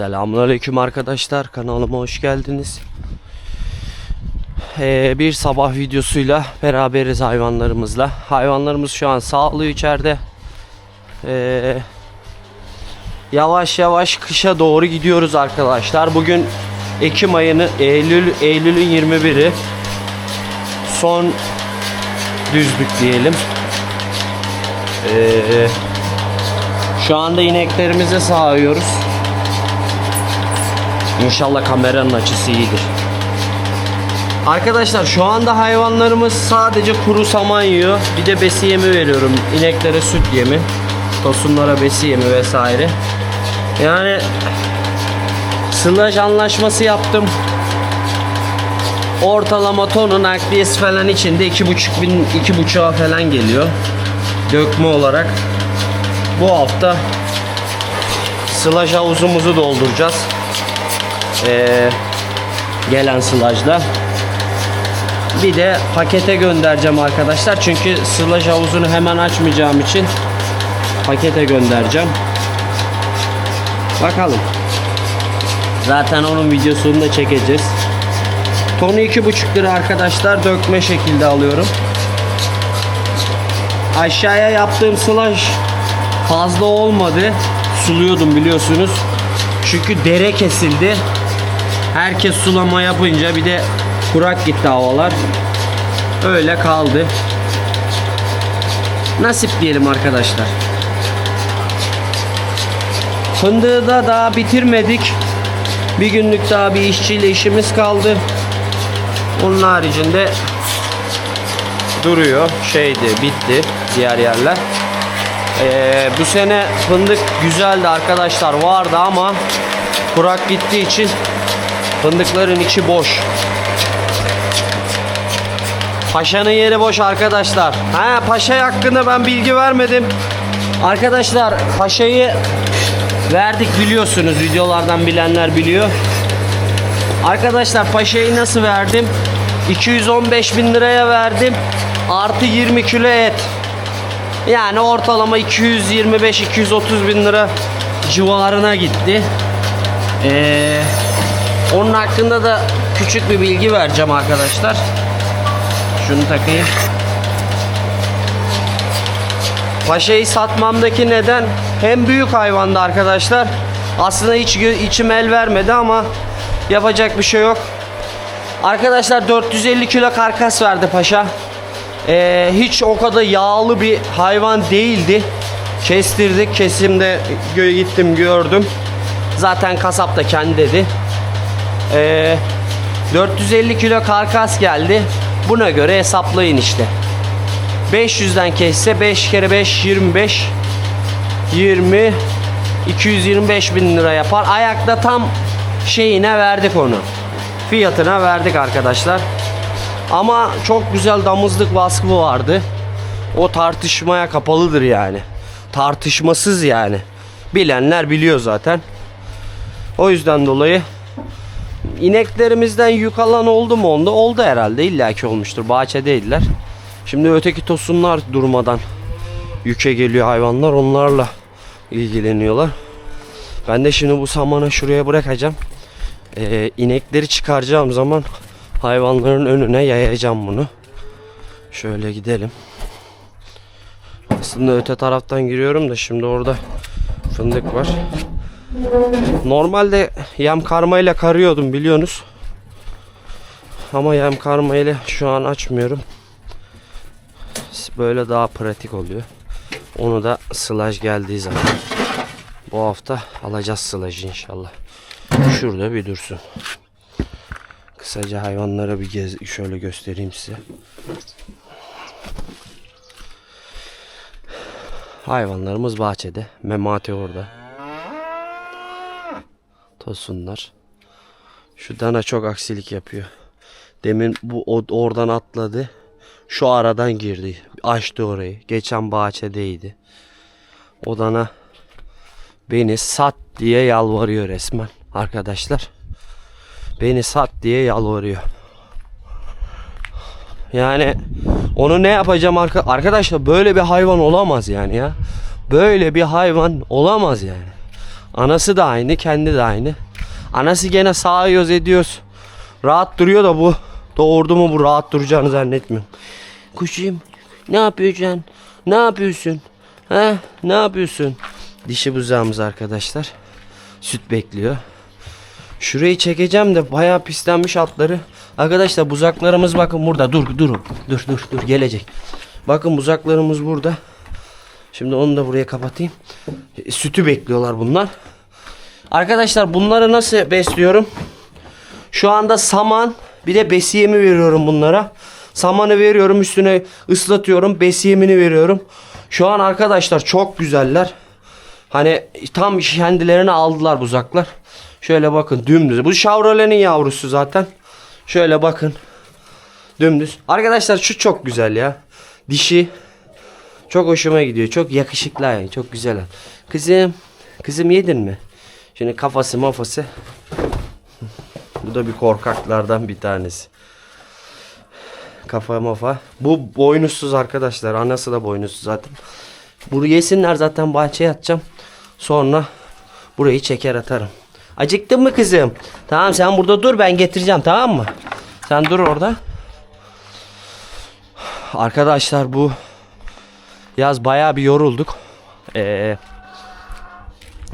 Selamünaleyküm arkadaşlar kanalıma hoş geldiniz. Ee, bir sabah videosuyla beraberiz hayvanlarımızla. Hayvanlarımız şu an sağlığı içeride. Ee, yavaş yavaş kışa doğru gidiyoruz arkadaşlar. Bugün Ekim ayını Eylül Eylül'ün 21'i. Son düzlük diyelim. Ee, şu anda ineklerimizi sağıyoruz. İnşallah kameranın açısı iyidir. Arkadaşlar şu anda hayvanlarımız sadece kuru saman yiyor. Bir de besi yemi veriyorum. İneklere süt yemi. Tosunlara besi yemi vesaire. Yani sılaj anlaşması yaptım. Ortalama tonu nakliyesi falan içinde 2,5 bin 2,5'a falan geliyor. Dökme olarak. Bu hafta sılaj havuzumuzu dolduracağız. Ee, gelen sılajla. Bir de pakete göndereceğim arkadaşlar. Çünkü sılaj havuzunu hemen açmayacağım için pakete göndereceğim. Bakalım. Zaten onun videosunu da çekeceğiz. Tonu 2,5 lira arkadaşlar. Dökme şekilde alıyorum. Aşağıya yaptığım sılaj fazla olmadı. Suluyordum biliyorsunuz. Çünkü dere kesildi. Herkes sulama yapınca bir de kurak gitti havalar. Öyle kaldı. Nasip diyelim arkadaşlar. Fındığı da daha bitirmedik. Bir günlük daha bir işçiyle işimiz kaldı. Onun haricinde duruyor. Şeydi, bitti diğer yerler. Ee, bu sene fındık güzeldi arkadaşlar vardı ama kurak gittiği için fındıkların içi boş. Paşa'nın yeri boş arkadaşlar. Ha Paşa hakkında ben bilgi vermedim. Arkadaşlar Paşa'yı verdik biliyorsunuz. Videolardan bilenler biliyor. Arkadaşlar Paşa'yı nasıl verdim? 215 bin liraya verdim. Artı 20 kilo et. Yani ortalama 225-230 bin lira civarına gitti. Ee, onun hakkında da küçük bir bilgi vereceğim arkadaşlar. Şunu takayım. Paşa'yı satmamdaki neden hem büyük hayvandı arkadaşlar. Aslında hiç içim el vermedi ama yapacak bir şey yok. Arkadaşlar 450 kilo karkas verdi paşa. Ee, hiç o kadar yağlı bir hayvan değildi. Kestirdik. Kesimde gittim gördüm. Zaten kasap da kendi dedi. Ee, 450 kilo karkas geldi. Buna göre hesaplayın işte. 500'den kesse 5 kere 5 25 20 225 bin lira yapar. Ayakta tam şeyine verdik onu. Fiyatına verdik arkadaşlar. Ama çok güzel damızlık baskı vardı. O tartışmaya kapalıdır yani. Tartışmasız yani. Bilenler biliyor zaten. O yüzden dolayı ineklerimizden yük alan oldu mu onda? Oldu herhalde. illaki olmuştur. Bahçedeydiler. Şimdi öteki tosunlar durmadan yüke geliyor hayvanlar. Onlarla ilgileniyorlar. Ben de şimdi bu samanı şuraya bırakacağım. Ee, inekleri çıkaracağım zaman hayvanların önüne yayacağım bunu. Şöyle gidelim. Aslında öte taraftan giriyorum da şimdi orada fındık var. Normalde yem karmayla karıyordum biliyorsunuz. Ama yem karmayla şu an açmıyorum. Böyle daha pratik oluyor. Onu da sılaj geldiği zaman. Bu hafta alacağız sılajı inşallah. Şurada bir dursun. Kısaca hayvanlara bir gez şöyle göstereyim size. Hayvanlarımız bahçede. Memati orada. Tosunlar. Şu dana çok aksilik yapıyor. Demin bu oradan atladı. Şu aradan girdi. Açtı orayı. Geçen bahçedeydi. O dana beni sat diye yalvarıyor resmen arkadaşlar. Beni sat diye yalvarıyor. Yani onu ne yapacağım arka arkadaşlar böyle bir hayvan olamaz yani ya. Böyle bir hayvan olamaz yani. Anası da aynı, kendi de aynı. Anası gene sağıyoruz ediyoruz. Rahat duruyor da bu doğurdu mu bu rahat duracağını zannetmiyorum. Kuşum ne yapıyorsun? Ne yapıyorsun? He? Ne yapıyorsun? Dişi buzağımız arkadaşlar. Süt bekliyor. Şurayı çekeceğim de bayağı pislenmiş altları. Arkadaşlar buzaklarımız bakın burada. Dur durun. Dur dur dur gelecek. Bakın buzaklarımız burada. Şimdi onu da buraya kapatayım. E, Sütü bekliyorlar bunlar. Arkadaşlar bunları nasıl besliyorum? Şu anda saman bir de besiyemi veriyorum bunlara. Samanı veriyorum üstüne ıslatıyorum. Besiyemini veriyorum. Şu an arkadaşlar çok güzeller. Hani tam kendilerini aldılar buzaklar. Şöyle bakın dümdüz. Bu Chevrolet'in yavrusu zaten. Şöyle bakın. Dümdüz. Arkadaşlar şu çok güzel ya. Dişi. Çok hoşuma gidiyor. Çok yakışıklı yani. Çok güzel. Kızım. Kızım yedin mi? Şimdi kafası mafası. Bu da bir korkaklardan bir tanesi. Kafa mafa. Bu boynuzsuz arkadaşlar. Anası da boynuzsuz zaten. Bunu yesinler zaten bahçeye atacağım. Sonra burayı çeker atarım. Acıktın mı kızım? Tamam sen burada dur ben getireceğim tamam mı? Sen dur orada. Arkadaşlar bu yaz bayağı bir yorulduk. Ee,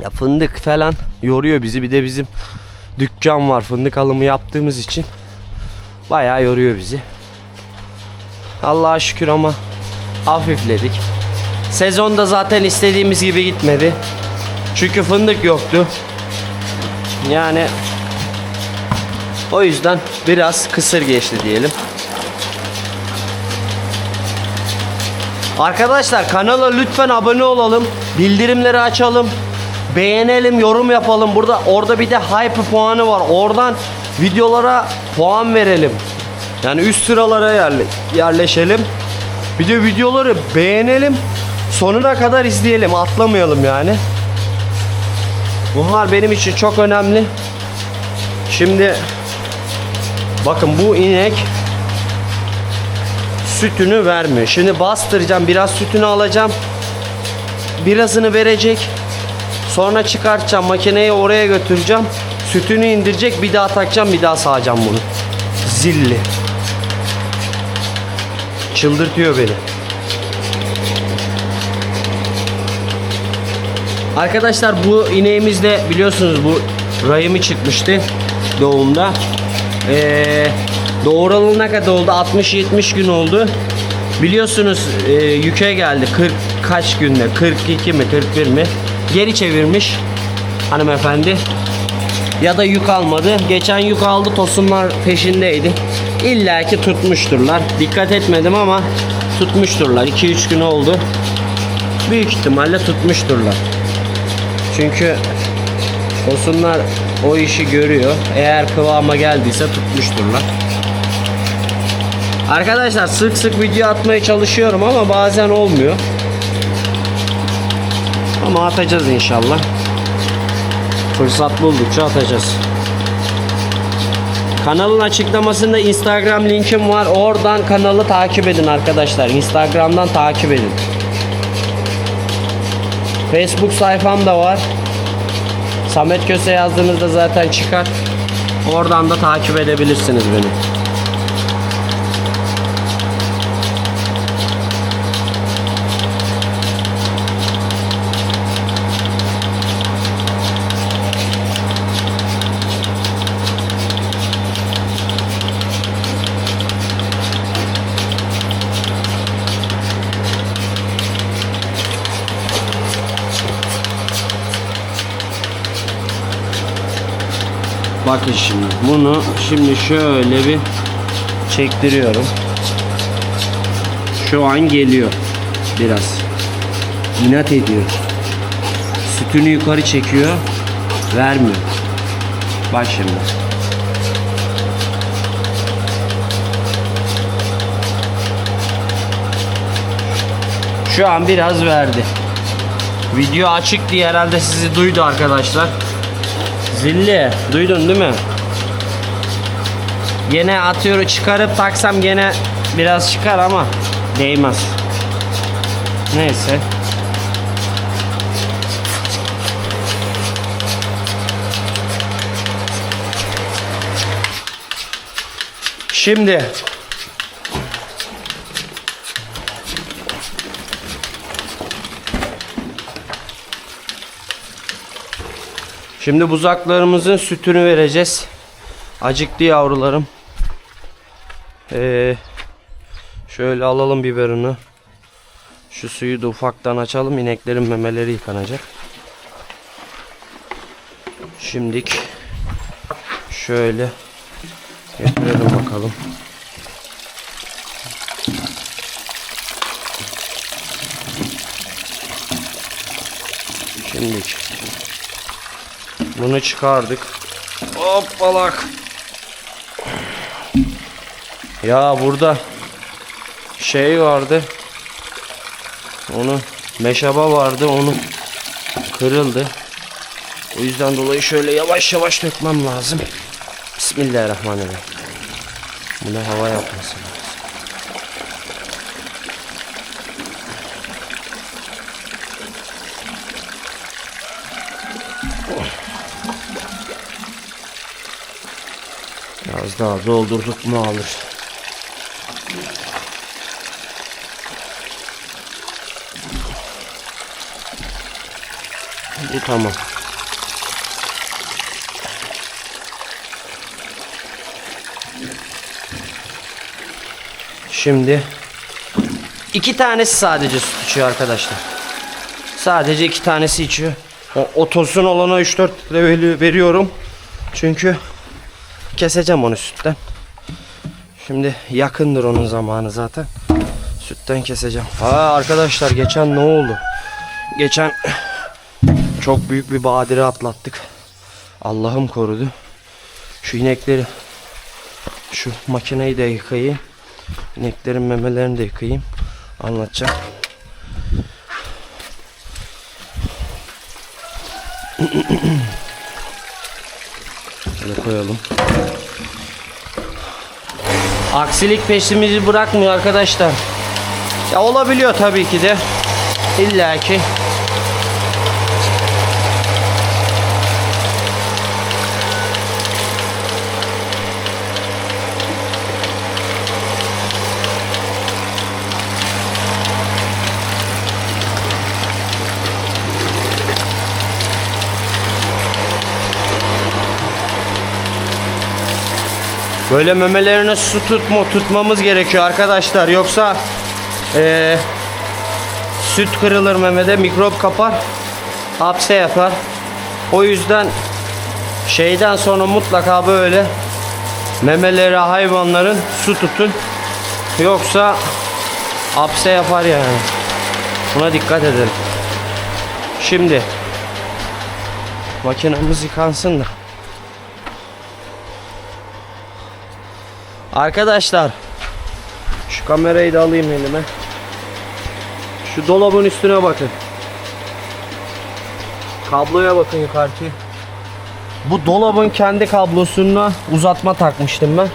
ya fındık falan yoruyor bizi. Bir de bizim dükkan var fındık alımı yaptığımız için. Bayağı yoruyor bizi. Allah'a şükür ama hafifledik. Sezonda zaten istediğimiz gibi gitmedi. Çünkü fındık yoktu. Yani o yüzden biraz kısır geçti diyelim. Arkadaşlar kanala lütfen abone olalım. Bildirimleri açalım. Beğenelim, yorum yapalım. Burada orada bir de hype puanı var. Oradan videolara puan verelim. Yani üst sıralara yerle, yerleşelim. Bir de videoları beğenelim. Sonuna kadar izleyelim. Atlamayalım yani. Bunlar benim için çok önemli. Şimdi bakın bu inek sütünü vermiyor. Şimdi bastıracağım. Biraz sütünü alacağım. Birazını verecek. Sonra çıkartacağım. Makineyi oraya götüreceğim. Sütünü indirecek. Bir daha takacağım. Bir daha sağacağım bunu. Zilli. Çıldırtıyor beni. Arkadaşlar bu ineğimiz de biliyorsunuz bu rahimi çıkmıştı doğumda. Ee, doğuralına kadar oldu 60-70 gün oldu. Biliyorsunuz e, yüke geldi 40 kaç günde 42 mi 41 mi geri çevirmiş hanımefendi ya da yük almadı. Geçen yük aldı tosunlar peşindeydi. İlla ki tutmuşturlar. Dikkat etmedim ama tutmuşturlar. 2-3 gün oldu. Büyük ihtimalle tutmuşturlar. Çünkü tosunlar o işi görüyor. Eğer kıvama geldiyse tutmuşturlar. Arkadaşlar sık sık video atmaya çalışıyorum ama bazen olmuyor. Ama atacağız inşallah. Fırsat buldukça atacağız. Kanalın açıklamasında Instagram linkim var. Oradan kanalı takip edin arkadaşlar. Instagram'dan takip edin. Facebook sayfam da var. Samet Köse yazdığınızda zaten çıkar. Oradan da takip edebilirsiniz beni. Bakın şimdi bunu şimdi şöyle bir çektiriyorum. Şu an geliyor biraz. İnat ediyor. Sütünü yukarı çekiyor. Vermiyor. Bak şimdi. Şu an biraz verdi. Video açık diye herhalde sizi duydu arkadaşlar. Zilli. Duydun değil mi? Gene atıyorum çıkarıp taksam gene biraz çıkar ama değmez. Neyse. Şimdi Şimdi buzaklarımızın sütünü vereceğiz. Acıktı yavrularım. Ee, şöyle alalım biberini. Şu suyu da ufaktan açalım. İneklerin memeleri yıkanacak. Şimdik şöyle getirelim bakalım. Şimdik bunu çıkardık. Hoppalak. Ya burada şey vardı. Onu meşaba vardı. Onu kırıldı. O yüzden dolayı şöyle yavaş yavaş dökmem lazım. Bismillahirrahmanirrahim. Bunu hava yapması lazım. Biraz daha doldurduk mu alır. Bu tamam. Şimdi iki tanesi sadece süt içiyor arkadaşlar. Sadece iki tanesi içiyor. O, o tosun olana 3-4 litre veri- veriyorum. Çünkü keseceğim onu sütten. Şimdi yakındır onun zamanı zaten. Sütten keseceğim. Aa arkadaşlar geçen ne oldu? Geçen çok büyük bir badire atlattık. Allah'ım korudu. Şu inekleri şu makineyi de yıkayayım. İneklerin memelerini de yıkayayım. Anlatacağım. Koyalım. Aksilik peşimizi bırakmıyor arkadaşlar. Ya olabiliyor tabii ki de. İlla ki. Böyle memelerine su tutma tutmamız gerekiyor arkadaşlar. Yoksa eee, süt kırılır memede, mikrop kapar, hapse yapar. O yüzden şeyden sonra mutlaka böyle memeleri hayvanların su tutun. Yoksa hapse yapar yani. Buna dikkat edelim. Şimdi makinamız yıkansın da. Arkadaşlar şu kamerayı da alayım elime. Şu dolabın üstüne bakın. Kabloya bakın yukarıki. Bu dolabın kendi kablosuna uzatma takmıştım ben.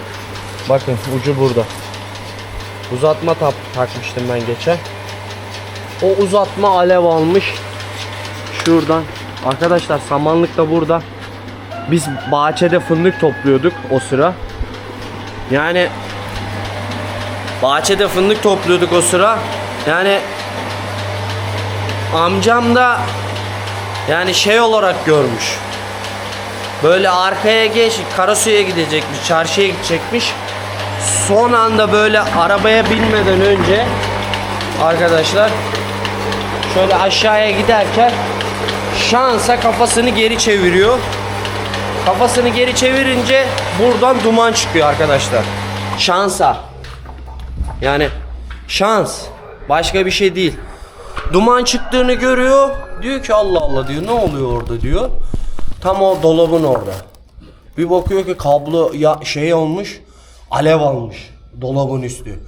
Bakın ucu burada. Uzatma tap takmıştım ben geçen. O uzatma alev almış. Şuradan. Arkadaşlar samanlık da burada. Biz bahçede fındık topluyorduk o sıra. Yani bahçede fındık topluyorduk o sıra. Yani amcam da yani şey olarak görmüş. Böyle arkaya geç Karasu'ya gidecekmiş, çarşıya gidecekmiş. Son anda böyle arabaya binmeden önce arkadaşlar şöyle aşağıya giderken şansa kafasını geri çeviriyor. Kafasını geri çevirince buradan duman çıkıyor arkadaşlar. Şansa. Yani şans. Başka bir şey değil. Duman çıktığını görüyor. Diyor ki Allah Allah diyor. Ne oluyor orada diyor. Tam o dolabın orada. Bir bakıyor ki kablo ya şey olmuş. Alev almış. Dolabın üstü.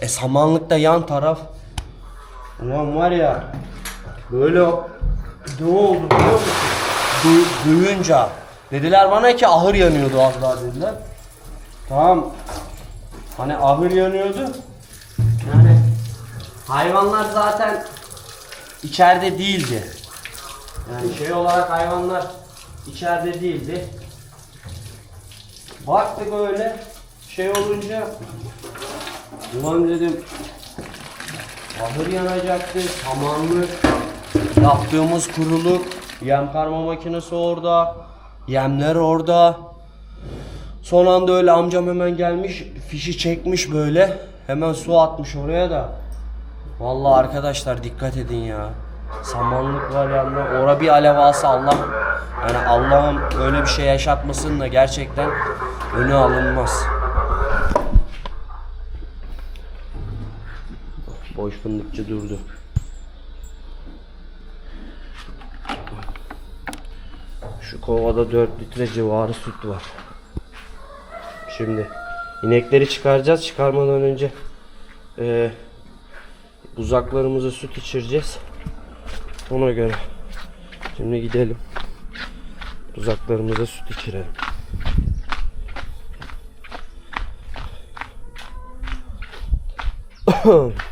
E samanlıkta yan taraf. Ulan var ya. Böyle ne oldu biliyor musun? Du- duyunca dediler bana ki ahır yanıyordu az daha dediler. Tamam. Hani ahır yanıyordu. Yani hayvanlar zaten içeride değildi. Yani şey olarak hayvanlar içeride değildi. Baktık öyle şey olunca ulan dedim ahır yanacaktı, samanlık, yaptığımız kuruluk, yem karma makinesi orada, yemler orada. Son anda öyle amcam hemen gelmiş, fişi çekmiş böyle. Hemen su atmış oraya da. Vallahi arkadaşlar dikkat edin ya. Samanlık var yanında. Ora bir alev alsa Allah yani Allah'ım öyle bir şey yaşatmasın da gerçekten önü alınmaz. Boş fındıkçı durdu. Şu kovada 4 litre civarı süt var. Şimdi inekleri çıkaracağız. Çıkarmadan önce eee uzaklarımıza süt içireceğiz. Ona göre. Şimdi gidelim. Uzaklarımıza süt içirelim.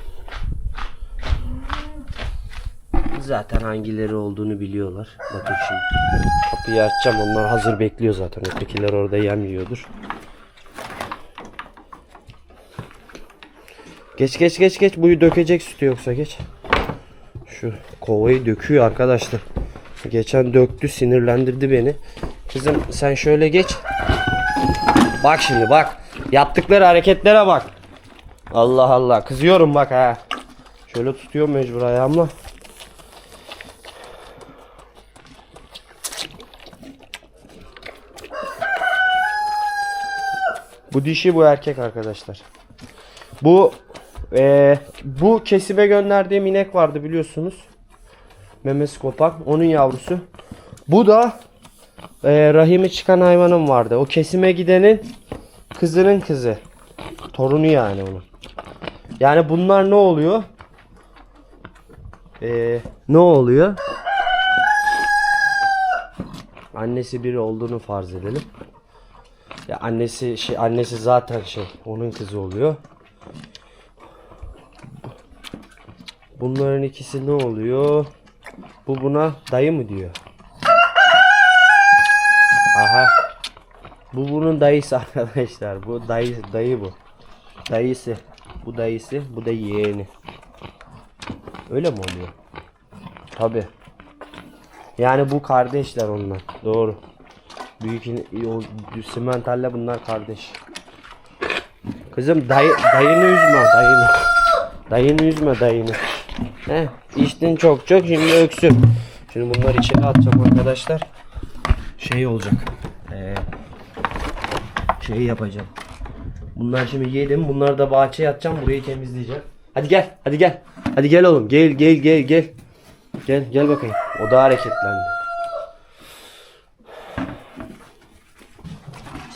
Zaten hangileri olduğunu biliyorlar. Bakın şimdi. Kapıyı açacağım. Onlar hazır bekliyor zaten. Ötekiler orada yem yiyordur. Geç geç geç geç. Buyu dökecek sütü yoksa geç. Şu kovayı döküyor arkadaşlar. Geçen döktü sinirlendirdi beni. Kızım sen şöyle geç. Bak şimdi bak. Yaptıkları hareketlere bak. Allah Allah. Kızıyorum bak ha. Şöyle tutuyorum mecbur ayağımla. Bu dişi bu erkek arkadaşlar. Bu eee, bu kesime gönderdiğim inek vardı biliyorsunuz. Memesi kopan. Onun yavrusu. Bu da eee, rahimi çıkan hayvanım vardı. O kesime gidenin kızının kızı. Torunu yani onun. Yani bunlar ne oluyor? Eee, ne oluyor? Annesi biri olduğunu farz edelim. Ya annesi şey annesi zaten şey onun kızı oluyor. Bunların ikisi ne oluyor? Bu buna dayı mı diyor? Aha. Bu bunun dayısı arkadaşlar. Bu dayı dayı bu. Dayısı. Bu dayısı, bu da yeğeni. Öyle mi oluyor? Tabi. Yani bu kardeşler onlar. Doğru. Büyük o simentalle bunlar kardeş. Kızım dayı, dayını üzme dayını. Dayını üzme dayını. He, içtin çok çok şimdi öksün. Şimdi bunları içeri atacağım arkadaşlar. Şey olacak. Ee, şey yapacağım. Bunlar şimdi yedim. Bunları da bahçeye atacağım. Burayı temizleyeceğim. Hadi gel. Hadi gel. Hadi gel oğlum. Gel gel gel gel. Gel gel bakayım. O da hareketlendi.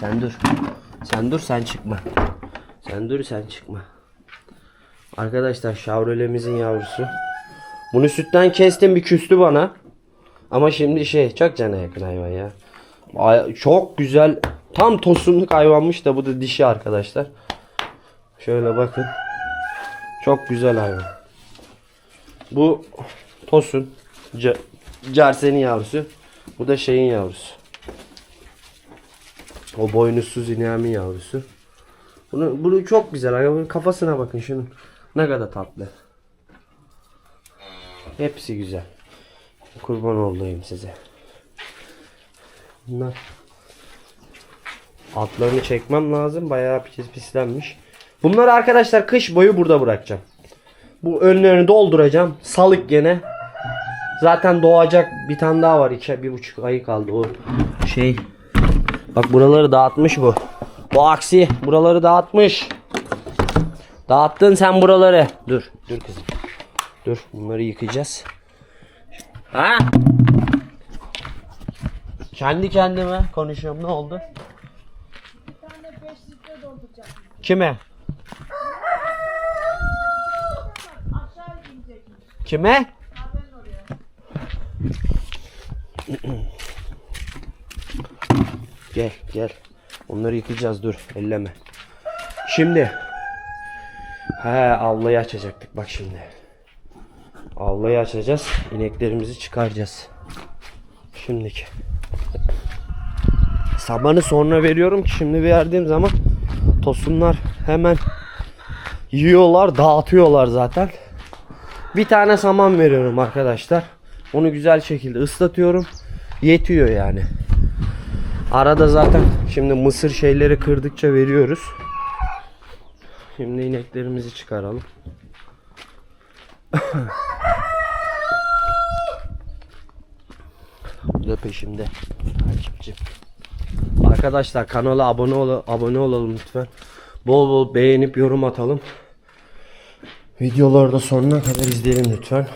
Sen dur. Sen dur sen çıkma. Sen dur sen çıkma. Arkadaşlar şavrolemizin yavrusu. Bunu sütten kestim bir küstü bana. Ama şimdi şey çok cana yakın hayvan ya. Ay- Çok güzel. Tam tosunluk hayvanmış da bu da dişi arkadaşlar. Şöyle bakın. Çok güzel hayvan. Bu tosun. C- Cersenin yavrusu. Bu da şeyin yavrusu. O boynuzsuz ineğimin yavrusu. Bunu, bunu çok güzel. Hayvanın kafasına bakın şunun. Ne kadar tatlı. Hepsi güzel. Kurban olayım size. Bunlar altlarını çekmem lazım. Bayağı pis pislenmiş. Bunları arkadaşlar kış boyu burada bırakacağım. Bu önlerini dolduracağım. Salık gene. Zaten doğacak bir tane daha var. İki, bir buçuk ayı kaldı o şey. Bak buraları dağıtmış bu. Bu aksi buraları dağıtmış. Dağıttın sen buraları. Dur, dur kızım. Dur, bunları yıkayacağız. Ha? Kendi kendime konuşuyorum. Ne oldu? Bir tane 5 litre dolduracak. Kime? İnecek. Kime? Gel, gel. Onları yıkayacağız. Dur, elleme. Şimdi. He, avlayı açacaktık. Bak şimdi. Avlayı açacağız. İneklerimizi çıkaracağız. Şimdiki. Samanı sonra veriyorum ki şimdi verdiğim zaman Tosunlar hemen yiyorlar, dağıtıyorlar zaten. Bir tane saman veriyorum arkadaşlar. Onu güzel şekilde ıslatıyorum. Yetiyor yani. Arada zaten şimdi mısır şeyleri kırdıkça veriyoruz. Şimdi ineklerimizi çıkaralım. Bu da peşimde. Takipçi. Arkadaşlar kanala abone ol abone olalım lütfen. Bol bol beğenip yorum atalım. Videoları da sonuna kadar izleyelim lütfen.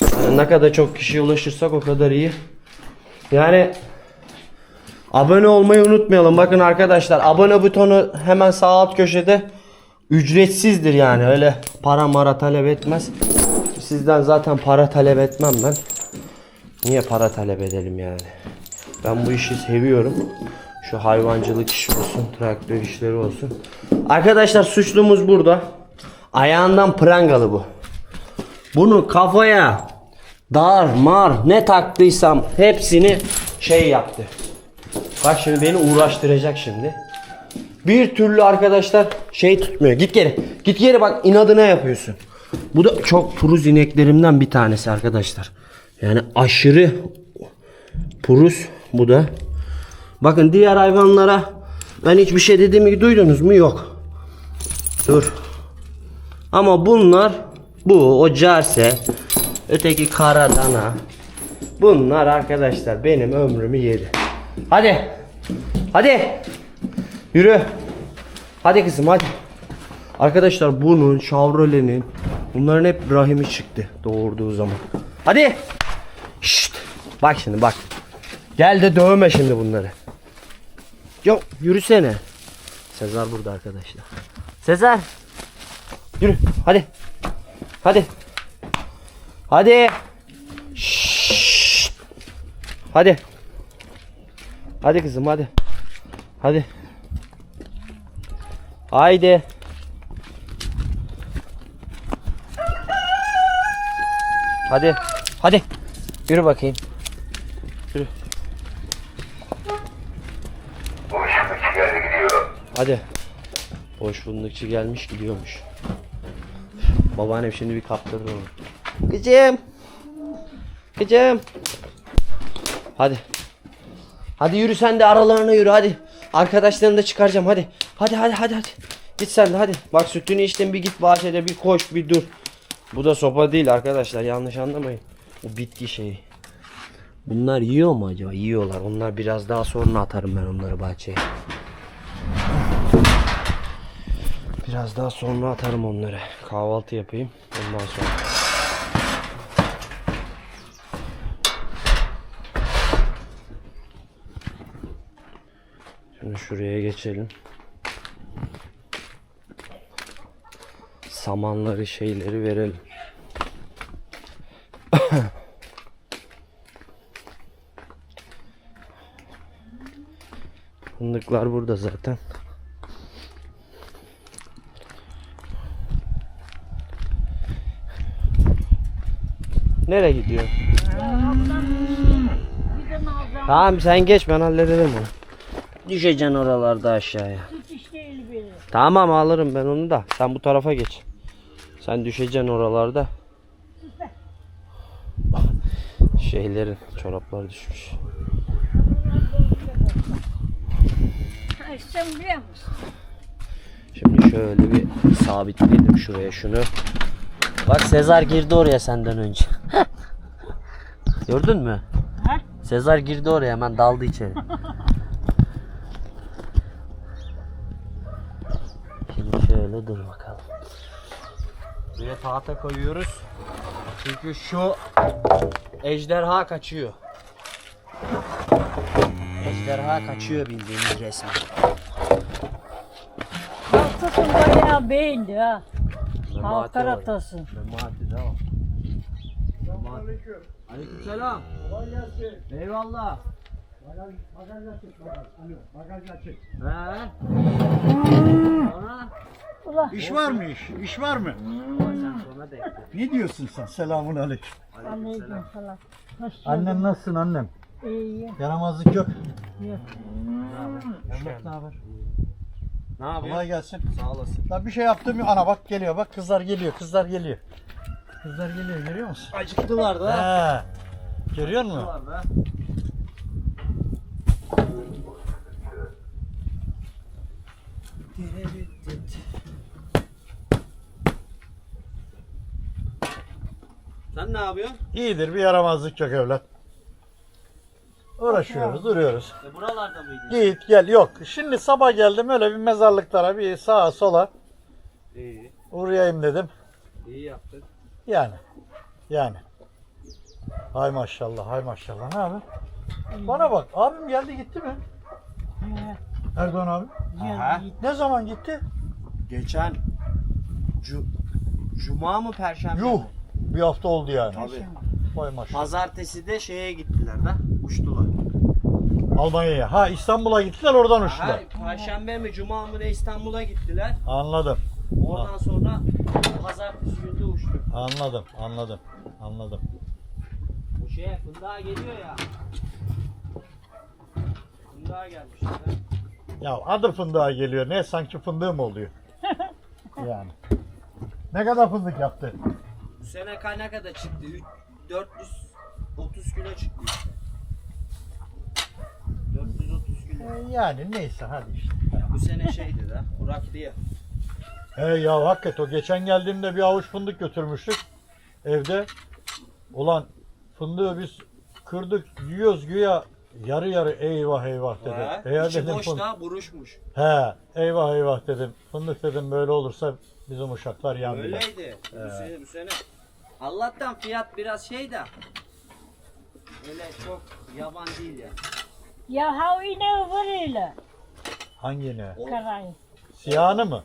Yani ne kadar çok kişiye ulaşırsak o kadar iyi. Yani abone olmayı unutmayalım. Bakın arkadaşlar abone butonu hemen sağ alt köşede ücretsizdir yani. Öyle para mara talep etmez. Sizden zaten para talep etmem ben. Niye para talep edelim yani? Ben bu işi seviyorum. Şu hayvancılık işi olsun, traktör işleri olsun. Arkadaşlar suçlumuz burada. Ayağından prangalı bu. Bunu kafaya dar mar ne taktıysam hepsini şey yaptı. Bak şimdi beni uğraştıracak şimdi. Bir türlü arkadaşlar şey tutmuyor. Git geri. Git geri bak inadına yapıyorsun. Bu da çok puruz ineklerimden bir tanesi arkadaşlar. Yani aşırı puruz bu da. Bakın diğer hayvanlara ben hiçbir şey dediğimi duydunuz mu? Yok. Dur. Ama bunlar bu o cerse öteki kara dana bunlar arkadaşlar benim ömrümü yedi. Hadi. Hadi. Yürü. Hadi kızım hadi. Arkadaşlar bunun, Chevrolet'in bunların hep rahimi çıktı doğurduğu zaman. Hadi. Şşt. Bak şimdi bak. Gel de dövme şimdi bunları. Yok yürüsene. Sezar burada arkadaşlar. Sezar. Yürü hadi. Hadi. Hadi. Şşt. Hadi. Hadi kızım hadi. Hadi. Haydi. Hadi. Hadi. Yürü bakayım. Yürü. Hadi. Boş fındıkçı gelmiş gidiyormuş. Babaannem şimdi bir kaptırdı onu. Kızım. Kızım. Hadi. Hadi yürü sen de aralarına yürü hadi. Arkadaşlarını da çıkaracağım hadi. Hadi hadi hadi hadi. Git sen de hadi. Bak sütünü içtin bir git bahçede bir koş bir dur. Bu da sopa değil arkadaşlar yanlış anlamayın. Bu bitki şeyi. Bunlar yiyor mu acaba? Yiyorlar. Onlar biraz daha sonra atarım ben onları bahçeye. Biraz daha sonra atarım onları. Kahvaltı yapayım. Ondan sonra. Şimdi şuraya geçelim. Samanları şeyleri verelim. Fındıklar burada zaten. Nereye gidiyor? Tamam sen geç ben hallederim onu. Düşeceksin oralarda aşağıya. Tamam alırım ben onu da. Sen bu tarafa geç. Sen düşeceksin oralarda. Şeylerin çoraplar düşmüş. Şimdi şöyle bir sabitleyelim şuraya şunu. Bak Sezar girdi oraya senden önce. Gördün mü? Sezar girdi oraya hemen daldı içeri. Şöyle dur bakalım. Buraya tahta koyuyoruz. Çünkü şu ejderha kaçıyor. Ejderha kaçıyor bildiğiniz resmen. Hastasın bayağı beğendi ha. Var. atası. Memati de o. Aleyküm. Aleykümselam. Kolay gelsin. Eyvallah. Bagaj açık. Bagaj açık. He. Sonra Ula İş var mı iş? İş var mı? Ne diyorsun sen? Selamun aleyküm. aleyküm selam. Hoş. Annem nasılsın annem? İyi. Yaramazlık yok. Yok. Evlat ne haber? Ne yapıyorsun? Kolay gelsin. Sağ olasın. Lan bir şey yaptım ya. Ana bak geliyor bak kızlar geliyor kızlar geliyor. Kızlar geliyor görüyor musun? Acıktılar da. He. Görüyor musun? Acıktılar da. Sen ne yapıyorsun? İyidir bir yaramazlık yok evlat. Uğraşıyoruz, duruyoruz. E buralarda mıydın? Git gel yok. Şimdi sabah geldim öyle bir mezarlıklara bir sağa sola İyi. uğrayayım dedim. İyi yaptın. Yani. Yani. Hay maşallah, hay maşallah. Ne abi? Bana bak, abim geldi gitti mi? He, Erdoğan abi. Aha. geldi. Ne zaman gitti? Geçen Cu Cuma mı Perşembe Yuh. mi? Bir hafta oldu yani. Tabii. Vay maşallah. Pazartesi de şeye gittiler de uçtular. Almanya'ya. Ha İstanbul'a gittiler oradan uçtular. Perşembe mi Cuma mı ne İstanbul'a gittiler. Anladım. Oradan sonra pazartesi günü de uçtu. Anladım. Anladım. Anladım. Bu şeye fındığa geliyor ya. Fındığa gelmişler. ha. Ya adı fındığa geliyor. Ne sanki fındığı mı oluyor? yani. Ne kadar fındık yaptı? Bu sene Kanaka'da çıktı. Üç- 430 kilo çıktı işte. 430 kilo. E, yani neyse hadi işte. Bu sene şeydi de Burak diye. He ya hakikaten o geçen geldiğimde bir avuç fındık götürmüştük evde. Ulan fındığı biz kırdık yiyoruz güya yarı yarı eyvah eyvah dedi. Ha, Eğer içi dedim boş fındık- da buruşmuş. He eyvah eyvah dedim. Fındık dedim böyle olursa bizim uşaklar yandı. Öyleydi. Bu sene bu sene. Allah'tan fiyat biraz şey de. Öyle çok yaban değil ya. Ya ha yine var öyle. Hangi ne? Karayı. Siyahını mı?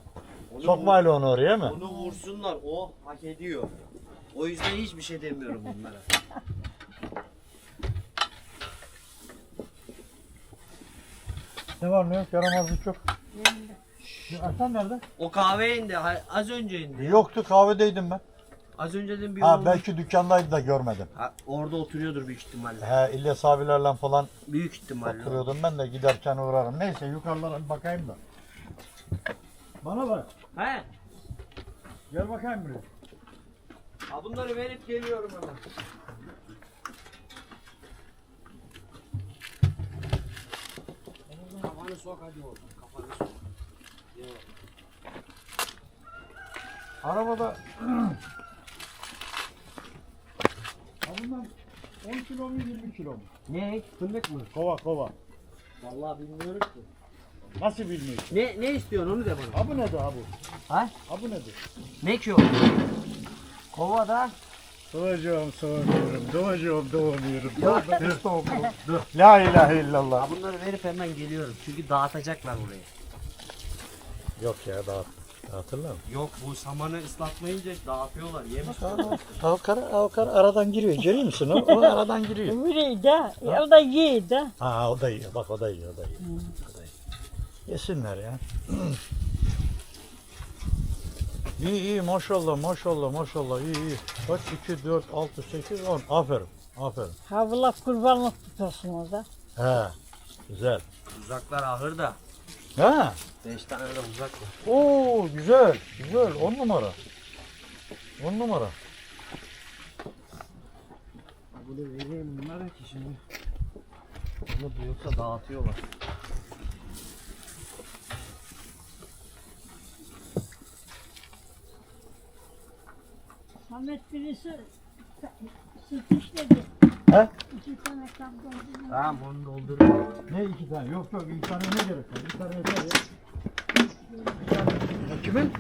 Onu, Sokmayla onu oraya mı? onu vursunlar. O hak ediyor. O yüzden hiçbir şey demiyorum onlara. Ne var ne yok yaramazlık yok. Ertan nerede? O kahve indi. ha- Az önce indi. Yoktu kahvedeydim ben. Az önce dedim bir Ha oğlum- belki dükkandaydı da görmedim. Ha, orada oturuyordur büyük ihtimalle. He İlyas abilerle falan Büyük ihtimalle. oturuyordum ben de giderken uğrarım. Neyse yukarılara bir bakayım da. Bana bak. He. Gel bakayım buraya. Ha bunları verip geliyorum hemen. Kafanı sok hadi oğlum. Kafanı sok. Arabada Ha bundan 10 kilo mu 20 kilo mu? Ne? Fındık mı? Kova kova. Vallahi bilmiyorum ki. Nasıl bilmiyorsun? Ne ne istiyorsun onu de bana. Ha bu nedir ha bu? Ha? Ha bu nedir? Ne ki o? Kovada. Doğacağım soğunuyorum, doğacağım doğmuyorum. Yok. Dur. La ilahe illallah. Ha bunları verip hemen geliyorum. Çünkü dağıtacaklar burayı. Yok ya dağıt. Dağıtırlar mı? Yok bu samanı ıslatmayınca dağıtıyorlar. Yemiş. Avkar, avkar aradan giriyor. Görüyor musun? O, o aradan giriyor. Öyle de. O da iyi de. Ha o da iyi. Bak o da iyi. O da iyi. O da iyi. Yesinler ya. iyi iyi maşallah maşallah maşallah iyi iyi. Kaç 2, 4, 6, 8, 10. Aferin. Aferin. Havla kurbanlık tutasın o da. He. Güzel. Uzaklar ahırda. Ha. 5 tane de uzak var. Oo güzel. Güzel. 10 numara. 10 numara. Bunu vereyim bunlara ki şimdi. Bunu duyursa dağıtıyorlar. Samet birisi. He? İki tane kap doldu. Tamam onu doldururum. Ne iki tane? Yok yok iki tane ne gerek var? Bir tane yeter ya. Kimin?